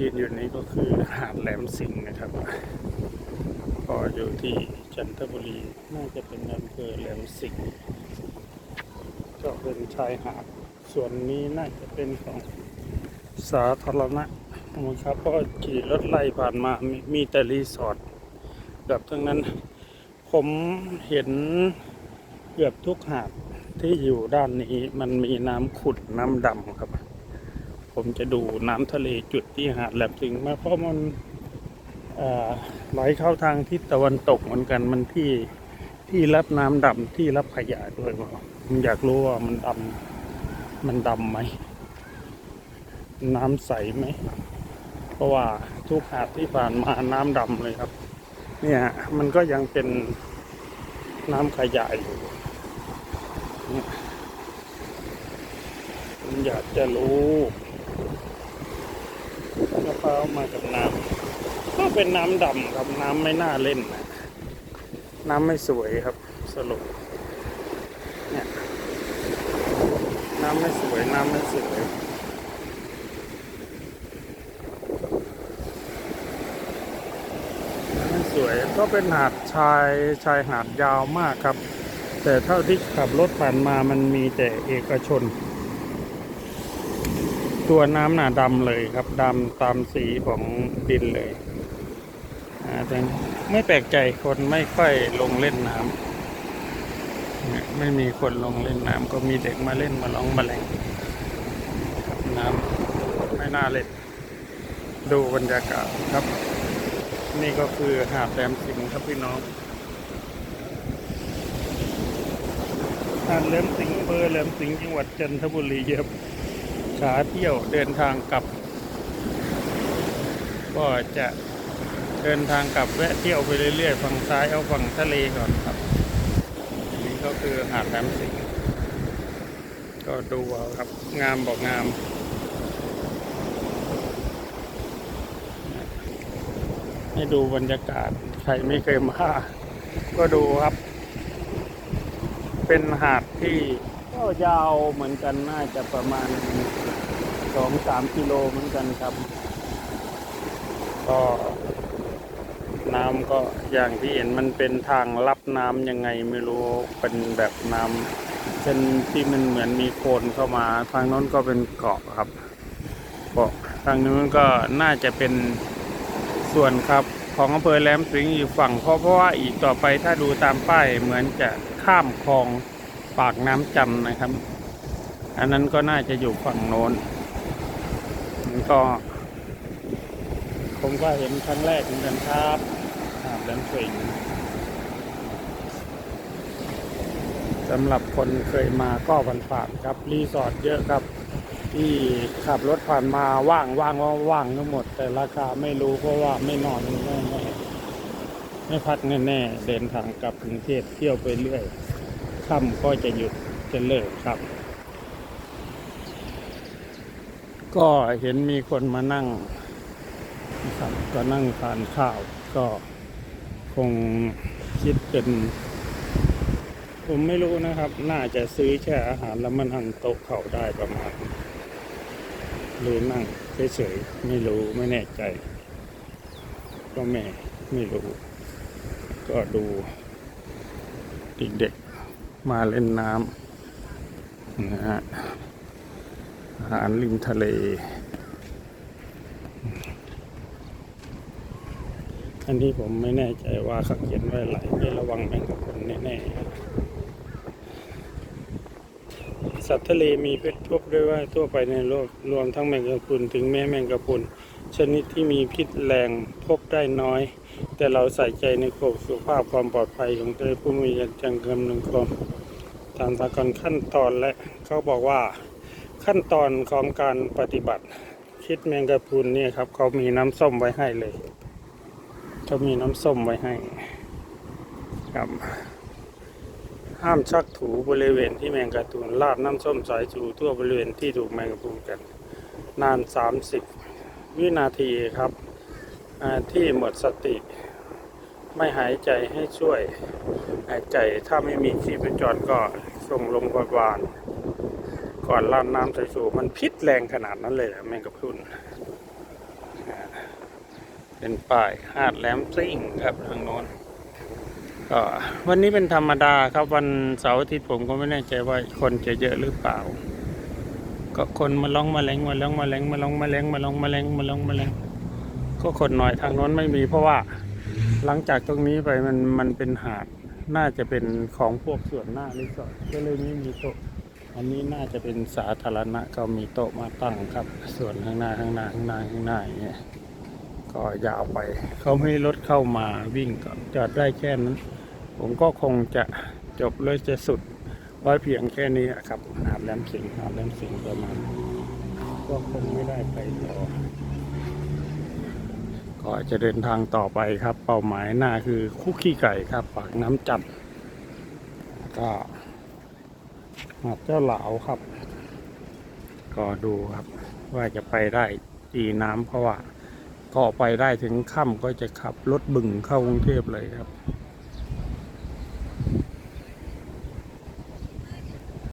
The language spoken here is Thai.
ยืนอยู่นี้ก็คือหาดแหลมสิงห์นะครับ ก็อยู่ที่จันทบุรีน่าจะเป็นอำเภอแหลมสิงห์ก็เป็นชายหาดส่วนนี้น่าจะเป็นของสาธารณะนะครับเพราะขี่รถไล่ผ่านมามีมีแต่รีสอร์ทแบบทั้งนั้น ผมเห็นเกือบทุกหาดที่อยู่ด้านนี้มันมีน้ำขุ่นน้ำดำครับ ผมจะดูน้ำทะเลจุดที่หาดแหลมสิงมาเพราะมันไหลเข้าทางทิศตะวันตกเหมือนกันมันที่ที่รับน้ำดำที่รับขยะด้วยผมอยากรู้ว่ามันดำมันดำไหม น้ำใสไหม เพราะว่าทุกหาดที่ผ่านมาน้ำดำเลยครับ เนี่ยมันก็ยังเป็นน้ำขยะอยู่ผมอยากจะรู้ มะพร้าวมากับน้ำก็เป็นน้ำดำครับน้ำไม่น่าเล่นนะน้ำไม่สวยครับ สรุปเนี่ยน้ำไม่สวย น้ำไม่สวยไม่สวยก็เป็นหาดชายชายหาดยาวมากครับ แต่เท่าที่ขับรถผ่านมามันมีแต่เอกชน ตัวน้ำหนาดำเลยครับดำตามสีของดินเลยแต่ไม่แปลกใจคนไม่ค่อยลงเล่นน้ำไม่มีคนลงเล่นน้ำก็มีเด็กมาเล่นมาลองมาแรงน้ำไม่น่าเล่น ดูบรรยากาศครับ นี่ก็คือหาดแหลมสิงห์ครับพี่น้องหาดแหลมสิงห์อำเภอแหลมสิงห์จังหวัดจันทบุรีครับ ขาเที่ยวเดินทางกลับ ก็จะเดินทางกลับแวะเที่ยวไปเรื่อยๆฝั่งซ้ายเอาฝั่งทะเลก่อนครับนี่ก็คือหาดแหลมสิงก็ดูเอาครับงามบอกงามให้ดูบรรยากาศใครไม่เคยมาก็ดูครับ เป็นหาดที่ก็ยาวเหมือนกันน่าจะประมาณ สองสามกิโลเหมือนกันครับ ก็น้ำก็อย่างที่เห็นมันเป็นทางรับน้ำยังไงไม่รู้เป็นแบบน้ำเช่นที่มันเหมือนมีโคลนเข้ามาทางโน้นก็เป็นเกาะครับเกาะทางนู้นก็น่าจะเป็นส่วนครับของอำเภอแหลมสิงห์อยู่ฝั่งเพราะเพราะว่าอีกต่อไปถ้าดูตามป้ายเหมือนจะข้ามคลองปากน้ำจำนะครับ อันนั้นก็น่าจะอยู่ฝั่งโน้นมัน ก็ ผมก็เห็นครั้งแรกเหมือนกันครับหาดแหลมสิงสำหรับคนเคยมาก็ผ่านผ่านครับ รีสอร์ทเยอะครับ ที่ขับรถผ่านมาว่างว่างว่าว่างทั้งหมด แต่ราคาไม่รู้เพราะว่าไม่นอนไม่ไม่ไม่พักแน่ๆเดินทางกลับกรุงเทพเที่ยวไปเรื่อยค่ำก็จะหยุดจะเลิกครับ ก็เห็นมีคนมานั่งครับก็นั่งทานข้าว ก็คงคิดเป็น ผมไม่รู้นะครับ น่าจะซื้อแช่อาหารแล้วมันหันโต๊ะเขาได้ประมาณหรือนั่งเฉยๆไม่รู้ไม่แน่ใจ ก็แม่ไม่รู้ ก็ดูเด็กๆมาเล่นน้ำนะฮะ อาหารริมทะเล อันนี้ผมไม่แน่ใจว่าเขาเขียนไว้ไรให้ระวังแมงกะพรุนแน่ๆ สัตว์ทะเลมีเพศพบด้วยว่าทั่วไปในโลกรวมทั้งแมงกะพรุนถึงแม้แมงกะพรุนชนิดที่มีพิษแรงพบได้น้อย แต่เราใส่ใจในโคสุขภาพความปลอดภัยของตัวผู้มีจังกำลังความตามสากลขั้นตอนและเขาบอกว่า ขั้นตอนของการปฏิบัติคิดแมงกะพรุนนี่ครับ เขามีน้ำส้มไว้ให้เลยเขามีน้ำส้มไว้ให้ ครับ ห้ามชักถูบริเวณที่แมงกะพรุนราดน้ำส้มสายชูทั่วบริเวณที่ถูกแมงกะพรุนกัน นาน 30 วินาทีครับที่หมดสติ ไม่หายใจให้ช่วยหายใจถ้าไม่มีชีพจรก็ส่งลงพยาบาล ก่อนราดน้ำใสายชูมันพิษแรงขนาดนั้นเลยแมงกะพรุนเป็นป้ายหาดแหลมซิ่งครับทางโน้นก็วันนี้เป็นธรรมดาครับวันเสาร์อาทิตย์ผมก็ไม่แน่ใจว่าคนจะเยอะหรือเปล่า ก็คนมาลองมาแรงมาลองมาแรงมาลองมาแรงมาลองมาแรงมาลองมาแรงก็คนน้อยทางโน้นไม่มีเพราะว่าหลังจากตรงนี้ไปมันมันเป็นหาดน่าจะเป็นของพวกส่วนหน้ารีสอร์ทก็เลยไม่มีโต๊ะ อันนี้น่าจะเป็นสาธารณะก็มีโต๊ะมาตั้งครับ ส่วนข้างหน้าข้างหน้าข้างหน้าข้างหน้าอย่างเงี้ยก็ยาวไป เขาไม่ให้รถเข้ามาวิ่งก็จอดได้แค่นั้น ผมก็คงจะจบเลยจะสุดไว้เพียงแค่นี้ครับหาดแหลมสิงห์หาดแหลมสิงห์ประมาณก็คงไม่ได้ไปต่อก็จะเดินทางต่อไปครับ เป้าหมายหน้าคือคุกขี้ไก่ครับ ปากน้ำจันทร์ก็ หาดเจ้าหลาครับ ก็ดูครับ ว่าจะไปได้ตีน้ำเพราะว่าก็ไปได้ถึงค่ำก็จะขับรถบึงเข้ากรุงเทพเลยครับ